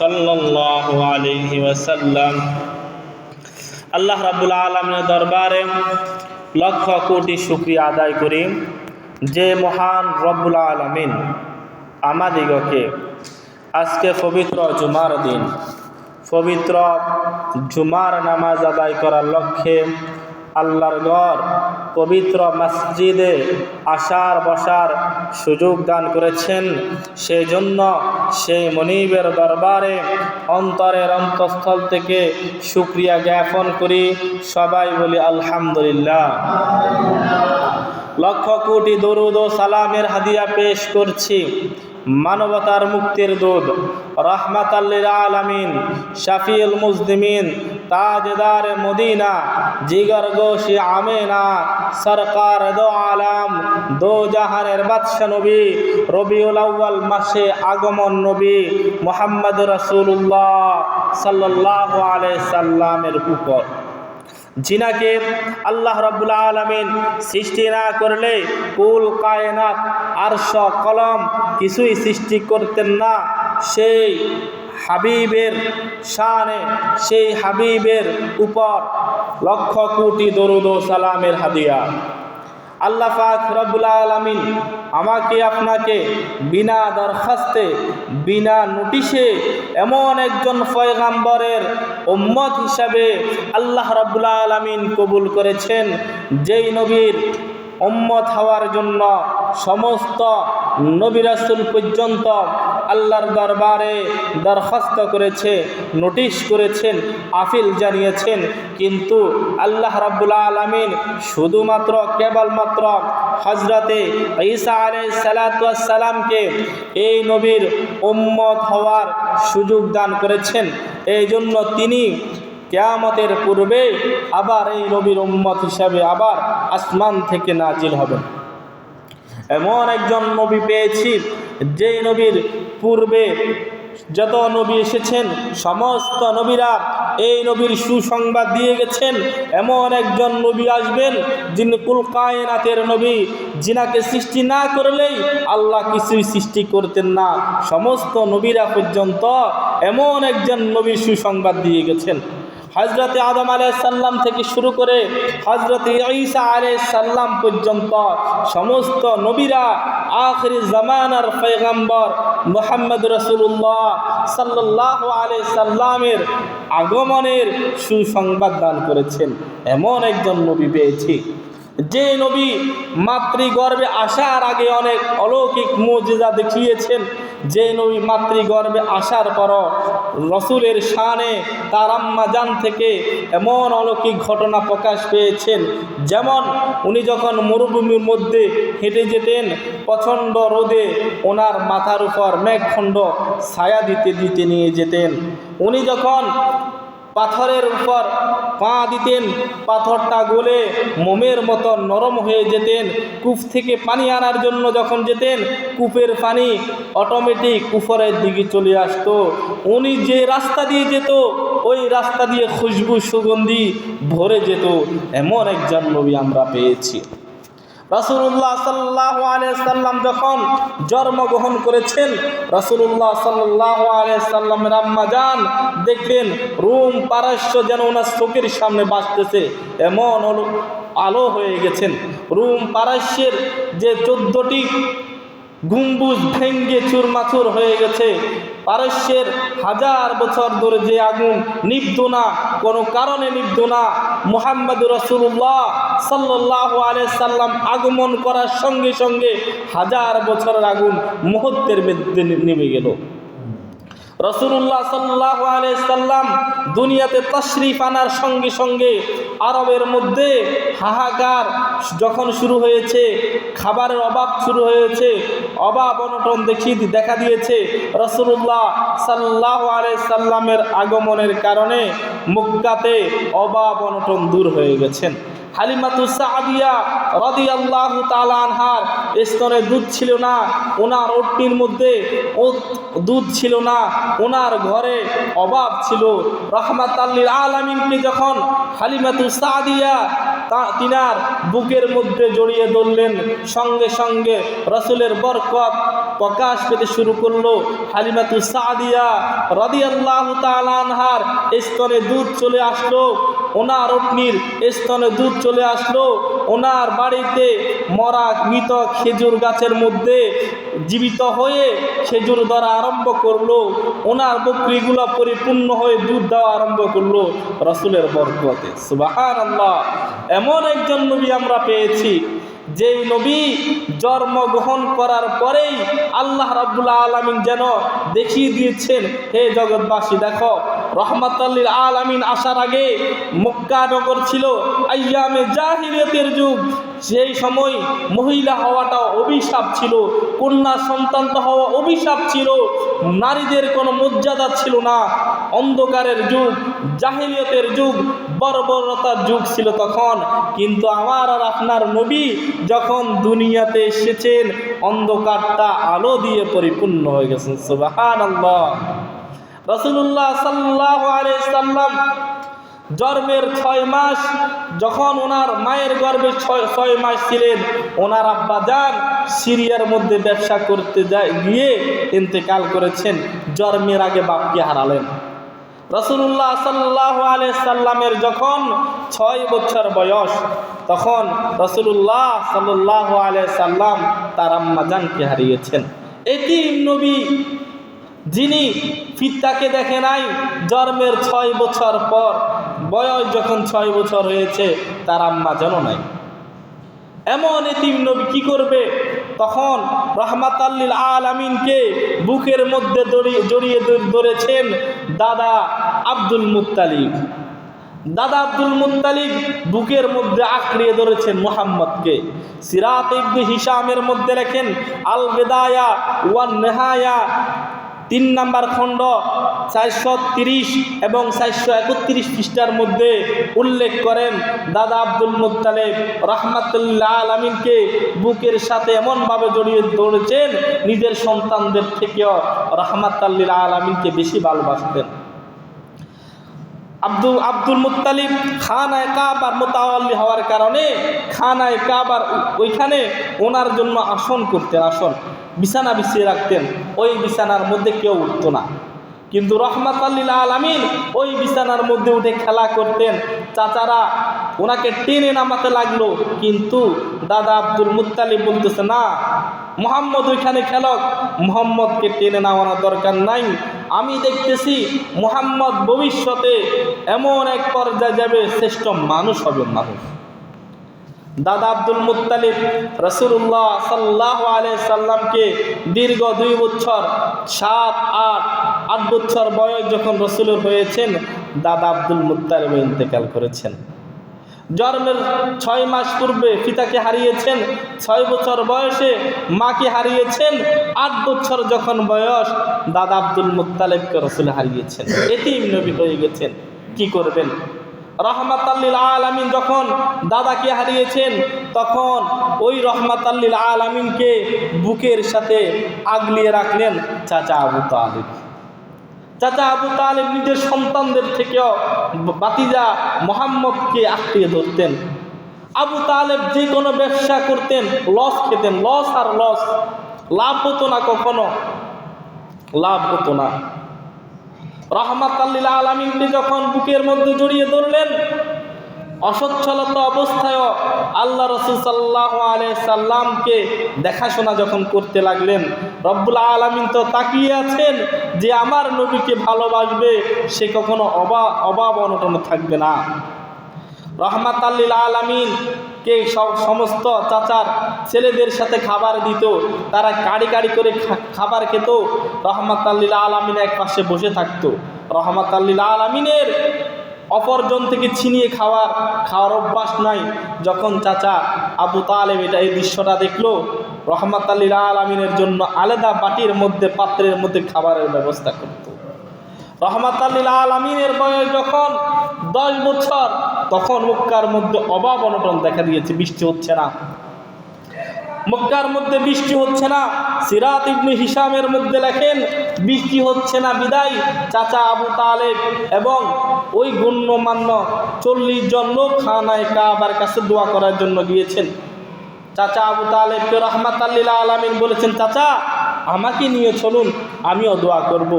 সাল্লাল্লাহু আলাইহি ওয়াসাল্লাম। আল্লাহ রাব্বুল আলমের দরবারে লক্ষ কোটি শুক্রিয়া আদায় করি যে মহান রব্বুল আলমিন আমাদিগকে আজকে পবিত্র জুমার দিন, পবিত্র জুমার নামাজ আদায় করার লক্ষ্যে আল্লাহর ঘর, পবিত্র মসজিদে আসার বসার সুযোগ দান করেছেন। সেই জন্য সেই মনিবের দরবারে অন্তরের অন্তঃস্থল থেকে সুক্রিয়া জ্ঞাপন করি। সবাই বলি আলহামদুলিল্লাহ। লক্ষ কোটি দরুদ ও সালামের হাদিয়া পেশ করছি। মানবতার মুক্তির দুধ রহমাত আলমিন, শাফিউল মুসলিমিন তাজদার মদিনা। জিগর গোশি আমেনা, সরকার দো আলাম, দো জাহানের বাদশা নবী, রবিউল আউ্য়াল মাসে আগমন নবী মোহাম্মদ রসুল্লাহ সাল্লাহ আলাই সাল্লামের উপর। জিনাকে আল্লাহ রব্বুল আলমিন সৃষ্টি না করলে কুল, কায়নাত, আরশ, কলম কিছুই সৃষ্টি করতেন না। সেই হাবিবের শানে, সেই হাবিবের উপর লক্ষ কোটি দরুদ সালামের হাদিয়া। আল্লাহ পাক রব্বুল আলমিন আমাকে, আপনাকে বিনা দরখাস্তে, বিনা নোটিশে এমন একজন ফয়গাম্বরের উম্মত হিসাবে আল্লাহ রব্বুল আলমিন কবুল করেছেন, যেই নবীর উম্মত হওয়ার জন্য সমস্ত নবিরাসুল পর্যন্ত আল্লাহর দরবারে দরখাস্ত করেছে, নোটিশ করেছেন আফিল জানিয়েছেন। কিন্তু আল্লাহ রাব্বুল আলমিন শুধুমাত্র, কেবলমাত্র হজরতে ঈসা আলাই সালাতামকে এই নবীর উম্মত হওয়ার সুযোগ দান করেছেন। এই জন্য তিনি কেয়ামতের পূর্বে আবার এই নবীর উম্মত হিসাবে আবার আসমান থেকে নাজিল হবেন। এমন একজন নবী পেয়েছি, যেই নবীর পূর্বে যত নবী এসেছেন, সমস্ত নবীরা এই নবীর সুসংবাদ দিয়ে গেছেন। এমন একজন নবী আসবেন, যিনি কুল কায়নাতের নবী, যিনাকে সৃষ্টি না করলেই আল্লাহ কিছুই সৃষ্টি করতেন না। সমস্ত নবীরা পর্যন্ত এমন একজন নবীর সুসংবাদ দিয়ে গেছেন। হজরতে আদম সাল্লাম থেকে শুরু করে হজরত ঈসা সাল্লাম পর্যন্ত সমস্ত নবীরা আখরি জামানার ফৈগম্বর মোহাম্মদ রসুল্লাহ সাল্লাহ আলাই সাল্লামের আগমনের সুসংবাদ দান করেছেন। এমন একজন নবী পেয়েছি। যে নবী মাতৃগর্ভে আসার আগে অনেক অলৌকিক মজিজা দেখিয়েছেন। যে নবী মাতৃগর্ভে আসার পর রসুলের শানে তার আম্মা জান থেকে এমন অলৌকিক ঘটনা প্রকাশ পেয়েছেন। যেমন উনি যখন মরুভূমির মধ্যে হেঁটে যেতেন, প্রচণ্ড রোদে ওনার মাথার উপর মেঘখণ্ড ছায়া দিতে দিতে নিয়ে যেতেন। উনি যখন পাথরের উপর পা দিতেন, পাথরটা গলে মোমের মতো নরম হয়ে যেতেন। কূপ থেকে পানি আনার জন্য যখন যেতেন, কূপের পানি অটোমেটিক উপরের দিকে চলে আসতো। উনি যে রাস্তা দিয়ে যেত, ওই রাস্তা দিয়ে খুশবু সুগন্ধি ভরে যেত। এমন একজন নবী আমরা পেয়েছি। রসুল্লাহ সাল্লাহ সাল্লাম যখন জন্মগ্রহণ করেছেন রসুল্লাহ সাল্লাহ সাল্লামের আম্মা যান, দেখলেন রুম পারস্য যেন ওনার চোখের সামনে বাঁচতেছে। এমন আলো হয়ে গেছেন। রুম পারস্যের যে চোদ্দটি গুম্বুজ ভেঙ্গে চুরমাচুর হয়ে গেছে। পারস্যের হাজার বছর ধরে যে আগুন নিবদ না, কোনো কারণে নিবদ না, মোহাম্মদ রসুল্লাহ সাল্লাহ সাল্লাম আগমন করার সঙ্গে সঙ্গে হাজার বছরের আগুন মুহূর্তের মধ্যে নেমে গেল। রসুল্লাহ সাল্লাহ সাল্লাম দুনিয়াতে তশরিফ আনার সঙ্গে সঙ্গে আরবের মধ্যে হাহাকার যখন শুরু হয়েছে, খাবারের অভাব শুরু হয়েছে, অভাব অনটন দেখিয়ে দেখা দিয়েছে রসুল্লাহ সাল্লাহ সাল্লামের আগমনের কারণে মুক্কাতে অভাব অনটন দূর হয়ে গেছেন। হালিমাতু সাদিয়া রদি আল্লাহ আনহার স্তনে দুধ ছিল না, ওনার ওটনির মধ্যে দুধ ছিল না, ওনার ঘরে অভাব ছিল। রহমাত আল্লিল আলমিনকে যখন হালিমাতু সাদিয়া তা তিনার বুকের মধ্যে জড়িয়ে ধরলেন, সঙ্গে সঙ্গে রসুলের বরকত প্রকাশ পেতে শুরু করল। হালিমাতু সাদিয়া রদিয়াল্লাহ তালানহার স্তনে দুধ চলে আসলো। ওনার অগ্নির স্থানে দুধ চলে আসলো। ওনার বাড়িতে মরা মৃত খেজুর গাছের মধ্যে জীবিত হয়ে খেজুর ধরা আরম্ভ করল। ওনার বকরিগুলো পরিপূর্ণ হয়ে দুধ দেওয়া আরম্ভ করল রসুলের বরকতে। সুবাহ আল্লাহ এমন একজন নবী আমরা পেয়েছি। যেই নবী জন্মগ্রহণ করার পরেই আল্লাহ রাবুল্লাহ আলমিন যেন দেখিয়ে দিয়েছেন, হে জগৎবাসী, দেখো রহমতাল্লিল আলামিন আসার আগে মক্কা নগর ছিল আইয়ামে জাহিরিয়তের যুগ। সেই সময় মহিলা হওয়াটা অভিশাপ ছিল, কন্যা সন্তান হওয়া অভিশাপ ছিল, নারীদের কোনো মর্যাদা ছিল না। অন্ধকারের যুগ, জাহিলিয়তের যুগ, বর্বরতার যুগ ছিল তখন। কিন্তু আমার আর আপনার নবী যখন দুনিয়াতে এসেছেন, অন্ধকারটা আলো দিয়ে পরিপূর্ণ হয়ে গেছেন আল্লাহ রসুল্লাহ সাল্লাহ সাল্লাম জন্মের ছয় মাস, যখন ওনার মায়ের গর্ভে ছয় ছয় মাস ছিলেন, ওনার আব্বা যান সিরিয়ার মধ্যে ব্যবসা করতে যায়, গিয়ে ইন্তেকাল করেছেন, জন্মের আগে বাপকে হারালেন। রসুল্লাহ সাল্লাহ সাল্লামের যখন ছয় বছর বয়স, তখন রসুল্লাহ সাল্লাহ সাল্লাম তার আম্মা জানকে হারিয়েছেন। এটি নবী, যিনি ফিত্তাকে দেখে নাই, জন্মের ছয় বছর পর বয়স যখন ছয় বছর হয়েছে, তার আম্মা যেন নাই। এমন এতিম নবী কি করবে? তখন রহমাত আল্লিল আমিনকে বুকের মধ্যে জড়িয়ে ধরেছেন দাদা আব্দুল মুত্তালিব। দাদা আব্দুল মুত্তালিব বুকের মধ্যে আঁকড়িয়ে ধরেছেন মোহাম্মদকে। সিরাত ইবনে হিসামের মধ্যে লেখেন আল বেদায়া ওয়ান নেহায়া তিন নাম্বার খণ্ড চারশো তিরিশ এবং চারশো একত্রিশ পৃষ্ঠার মধ্যে উল্লেখ করেন দাদা আব্দুল মুতালেব রহমাতুল্লাহ আলমিনকে বুকের সাথে এমনভাবে জড়িয়ে ধরেছেন, নিজের সন্তানদের থেকেও রহমাতাল্লিল আলমিনকে বেশি ভালোবাসতেন। আব্দুল আব্দুল মুতালিব খানায় কাবার মোতাওয়াল্লি হওয়ার কারণে খানায় কাবার ওইখানে ওনার জন্য আসন করতেন, আসন। বিছানা বিছিয়ে রাখতেন। ওই বিছানার মধ্যে কেউ উঠতো না। কিন্তু রহমাত আল্লিল আলমিন ওই বিছানার মধ্যে উঠে খেলা করতেন। চাচারা ওনাকে টেনে নামাতে লাগল। কিন্তু দাদা আব্দুল মুতালিব বলতেছে, না, মোহাম্মদ ওইখানে খেলক। মোহাম্মদকে টেনে নামানোর দরকার নাই। আমি দেখতেছি মোহাম্মদ ভবিষ্যতে এমন এক পর্যায়ে যাবে, শ্রেষ্ঠ মানুষ হবে মানুষ। দাদা আব্দুল মুতালিব রসুল্লাহ সাল্লাহ আলাই সাল্লামকে দীর্ঘ দুই বছর, সাত, আট আট বছর বয়স যখন রসুলের হয়েছেন, দাদা আব্দুল মুতালিব ইন্তেকাল করেছেন। জন্মের ছয় মাস পূর্বে পিতাকে হারিয়েছেন, ছয় বছর বয়সে মাকে হারিয়েছেন, আট বছর যখন বয়স, দাদা আব্দুল মুতালেবকে রসুল হারিয়েছেন। এটিম নবী হয়ে গেছেন। কি করবেন? রহমাত আল্লিল আলামিন যখন দাদাকে হারিয়েছেন, তখন ওই রহমাত আল্লিল আলামিনকে বুকের সাথে আগলিয়ে রাখলেন চাচা আবু তালিব। চাচা আবু তালিব নিজের সন্তানদের থেকেও বাতিজা মোহাম্মদকে আঁকড়িয়ে ধরতেন। আবু তালেব যে কোনো ব্যবসা করতেন, লস খেতেন, লস আর লস, লাভ হতো না কখনো, লাভ হতো না। রহমাত আলমিনকে যখন বুকের মধ্যে জড়িয়ে ধরলেন, অসচ্ছলতা অবস্থায়ও আল্লাহ রসুল সাল্লাহ সাল্লামকে দেখাশোনা যখন করতে লাগলেন, রব্বুল আলমিন তো তাকিয়ে আছেন যে আমার নবীকে ভালোবাসবে, সে কখনো অবা, অভাব অনটন থাকবে না। রহমাত আল্লিল আলমিন কে সব সমস্ত চাচার ছেলেদের সাথে খাবার দিত, তারা কাড়ি কাড়ি করে খাবার খেত রহমাত আল্লিল আলমিন এক পাশে বসে থাকতো। রহমাত আল্লিল আলমিনের অপরজন থেকে ছিনিয়ে খাওয়ার খাওয়ার অভ্যাস নাই। যখন চাচা আবু তালেব এটা এই দৃশ্যটা দেখল রহমাত আল্লিল আলমিনের জন্য আলাদা বাটির মধ্যে, পাত্রের মধ্যে খাবারের ব্যবস্থা করত। রহমাত আল্লিল আলমিনের বয়স যখন দশ বছর তখন মক্কার মধ্যে অভাব অনটন দেখা দিয়েছে, বৃষ্টি হচ্ছে না। মক্কার মধ্যে বৃষ্টি হচ্ছে না। সিরাত ইবনে হিসামের মধ্যে লেখেন, বৃষ্টি হচ্ছে না বিদায়, চাচা আবু তালেব এবং ওই গণ্যমান্য চল্লিশ জন লোক খানায় কাবার কাছে দোয়া করার জন্য গিয়েছেন। চাচা আবু তালেবকে রহমাত আল্লিল্লা আলমিন বলেছেন, চাচা আমাকে নিয়ে চলুন, আমিও দোয়া করব।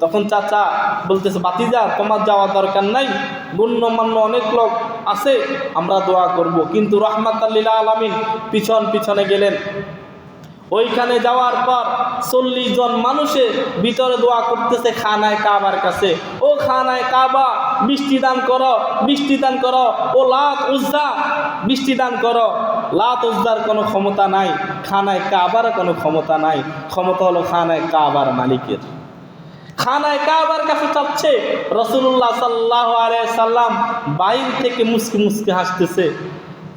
তখন চাচা বলতেছে বাতিজা তোমার যাওয়া দরকার নাই। গণ্যমান্য অনেক লোক আছে, আমরা দোয়া করব। কিন্তু রহমাত আল্লিল্লা আলমিন পিছন পিছনে গেলেন। ওইখানে যাওয়ার পর চল্লিশ জন মানুষে ভিতরে দোয়া করতেছে, খানায় কাবার কাছে। ও খানায় কাবা বৃষ্টি দান করো বৃষ্টি দান করো। ও লাত, উজ্জা বৃষ্টি দান করো। লাত উজ্জার কোনো ক্ষমতা নাই, খানায় কাবার কোনো ক্ষমতা নাই। ক্ষমতা হলো খানায় কাবার মালিকের। খানায় কাবার কাছে চাচ্ছে রসুল্লাহ সাল্লাহ সাল্লাম। বাইর থেকে মুসকি মুসকি হাসতেছে।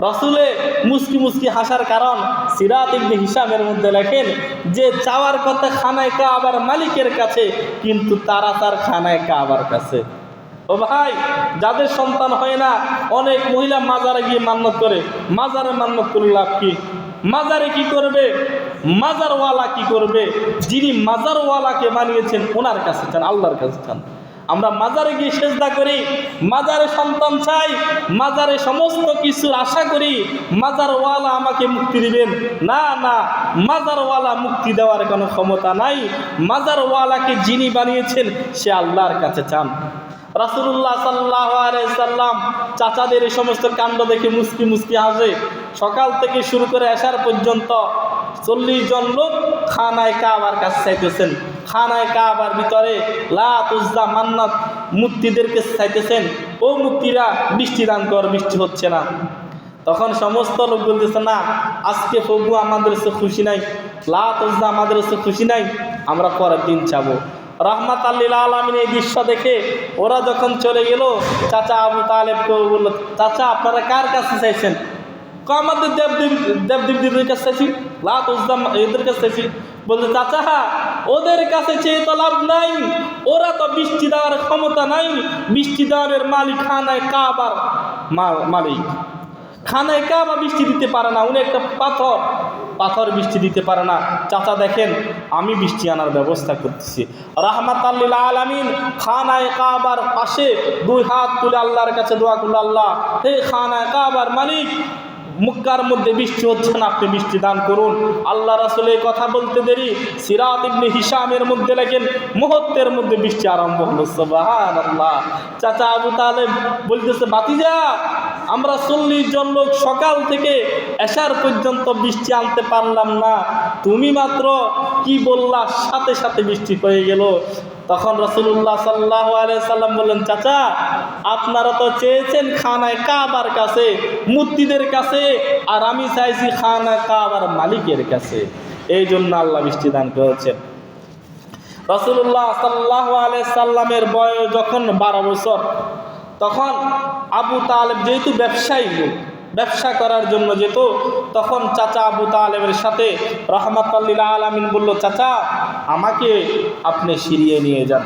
রসুলে মুসকি মুসকি হাসার কারণ সিরাত ইবনে হিসামের মধ্যে লেখেন যে চাওয়ার কথা খানায় কাবার মালিকের কাছে, কিন্তু তারা তার খানায় কাবার কাছে। ও ভাই, যাদের সন্তান হয় না, অনেক মহিলা মাজারে গিয়ে মান্যত করে। মাজারে মান্যত করে লাভ কি? মাজারে কি করবে? মাজারওয়ালা কি করবে? যিনি মাজারওয়ালাকে বানিয়েছেন, ওনার কাছে চান, আল্লাহর কাছে চান। আমরা মাজারে গিয়ে সেজদা করি, মাজারে সন্তান চাই, মাজারে সমস্ত কিছুর আশা করি, মাজারওয়ালা আমাকে মুক্তি দিবেন। না না, মাজারওয়ালা মুক্তি দেওয়ার কোনো ক্ষমতা নাই। মাজারওয়ালাকে যিনি বানিয়েছেন, সে আল্লাহর কাছে চান। রাসুল্লাহ সাল্লাহ সাল্লাম চাচাদের এই সমস্ত কাণ্ড দেখে মুসকি মুসকি হাসে। সকাল থেকে শুরু করে আসার পর্যন্ত চল্লিশ জন লোক খানায় কাবার কাছে চাইতেছেন। খানায় কাবার ভিতরে লাত মান্নাত মূর্তিদেরকে চাইতেছেন। ও মূর্তিরা বৃষ্টি দান কর, বৃষ্টি হচ্ছে না। তখন সমস্ত লোক বলতেছে, না, আজকে প্রভু আমাদের হচ্ছে খুশি নাই। লাত আমাদের হচ্ছে খুশি নাই। আমরা পরের দিন চাবো রহমাত আল্লিল আলমিন এই দৃশ্য দেখে ওরা যখন চলে গেল, চাচা আবু তালেবকে বলল, চাচা, আপনারা কার কাছে চাইছেন? আমাদের দেবদেব দেবদেবীদের কাছে চাইছি, লাত উজদাম এদের কাছে চাইছি। বলতে চাচা, ওদের কাছে চেয়ে তো লাভ নাই, ওরা তো বৃষ্টি দেওয়ার ক্ষমতা নাই বৃষ্টি দেওয়ার মালিক খানায় কাবার মালিক। খানায় কাবা বৃষ্টি দিতে পারে না, উনি একটা পাথর পাথর বৃষ্টি দিতে পারে না। চাচা দেখেন, আমি বৃষ্টি আনার ব্যবস্থা করতেছি। রাহমাত আল্লিল আলামিন, খানায় কাবার পাশে দুই হাত তুলে আল্লাহর কাছে দোয়া করল, আল্লাহ, হে খানায় কাবার মালিক, মুক্কার মধ্যে বৃষ্টি হচ্ছে না, আপনি বৃষ্টি দান করুন। আল্লাহ রাসুল এই কথা বলতে দেরি, সিরাত ইবনে হিসামের মধ্যে লেখেন, মুহূর্তের মধ্যে বৃষ্টি আরম্ভ হলো সুবহান আল্লাহ চাচা আবু তালেব বলতেছে বাতিজা আমরা চল্লিশ জন লোক সকাল থেকে এসার পর্যন্ত বৃষ্টি আনতে পারলাম না। তুমি মাত্র কি বললা? সাথে সাথে বৃষ্টি হয়ে গেল। তখন রসুল্লাহ সাল্লাহ সাল্লাম বললেন, চাচা, আপনারা তো চেয়েছেন খানায় কাবার কাছে, মূর্তিদের কাছে, আর আমি চাইছি খানায় কাবার মালিকের কাছে। এই জন্য আল্লাহ বৃষ্টি দান করেছেন। রসুল্লাহ সাল্লাহ সাল্লামের বয়স যখন বারো বছর তখন আবু তালেব যেহেতু ব্যবসায়ী লোক, ব্যবসা করার জন্য যেত, তখন চাচা আবু তালেবের সাথে রহমত আল্লিল্লা আলমিন বলল, চাচা, আমাকে আপনি সিরিয়ে নিয়ে যান।